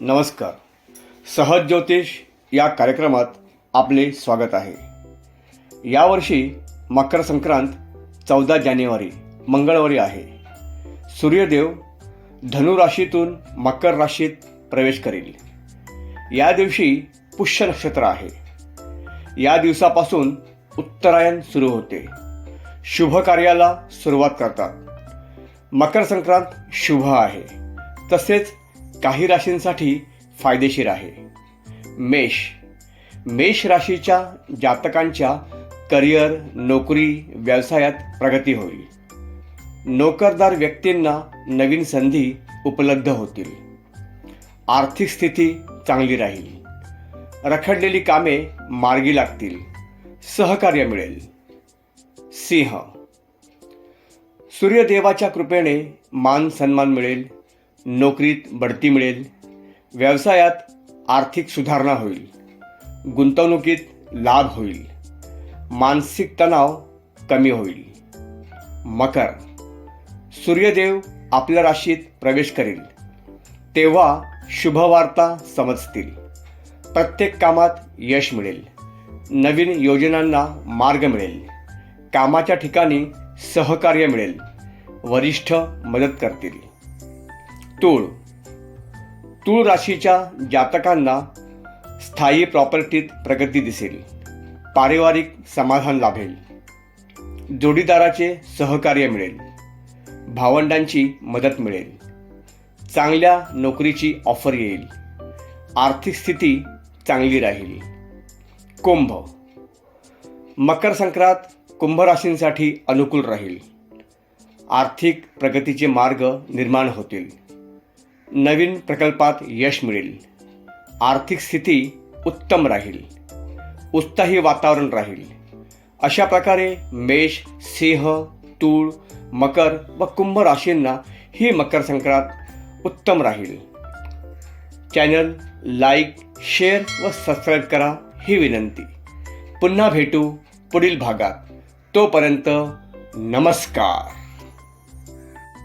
नमस्कार. सहज ज्योतिष या कार्यक्रमात आपले स्वागत आहे. यावर्षी मकर संक्रांत चौदा जानेवारी मंगळवारी आहे. सूर्यदेव धनुराशीतून मकर राशीत प्रवेश करेल. या दिवशी पुष्य नक्षत्र आहे. या दिवसापासून उत्तरायण सुरू होते. शुभ कार्याला सुरुवात करतात. मकर संक्रांत शुभ आहे. तसेच काही राशींसाठी फायदेशीर आहे. मेष. मेष राशीच्या जातकांच्या करिअर नोकरी व्यवसायात प्रगती होईल. नोकरदार व्यक्तींना नवीन संधी उपलब्ध होतील. आर्थिक स्थिती चांगली राहील. रखडलेली कामे मार्गी लागतील. सहकार्य मिळेल. सिंह. सूर्यदेवाच्या कृपेने मान सन्मान मिळेल. नोकरीत बढती मिळेल. व्यवसायात आर्थिक सुधारणा होईल. गुंतवणुकीत लाभ होईल. मानसिक तणाव कमी होईल. मकर. सूर्यदेव आपल्या राशीत प्रवेश करेल. तेव्हा शुभवार्ता समजतील. प्रत्येक कामात यश मिळेल. नवीन योजनांना मार्ग मिळेल. कामाच्या ठिकाणी सहकार्य मिळेल. वरिष्ठ मदत करतील. तूळ. तूळ राशीच्या जातकांना स्थायी प्रॉपर्टीत प्रगती दिसेल. पारिवारिक समाधान लाभेल. जोडीदाराचे सहकार्य मिळेल. भावंडांची मदत मिळेल. चांगल्या नोकरीची ऑफर येईल. आर्थिक स्थिती चांगली राहील. कुंभ. मकर संक्रांत कुंभ राशींसाठी अनुकूल राहील. आर्थिक प्रगतीचे मार्ग निर्माण होतील. नवीन प्रकल्पात यश मिळेल. आर्थिक स्थिती उत्तम राहील. उत्साही वातावरण राहील. अशा प्रकारे मेष सिंह तूळ मकर व कुंभ राशींना ही मकर संक्रांत उत्तम राहील. चॅनल लाईक शेअर व सबस्क्राईब करा ही विनंती. पुन्हा भेटू पुढील भागात. तोपर्यंत नमस्कार.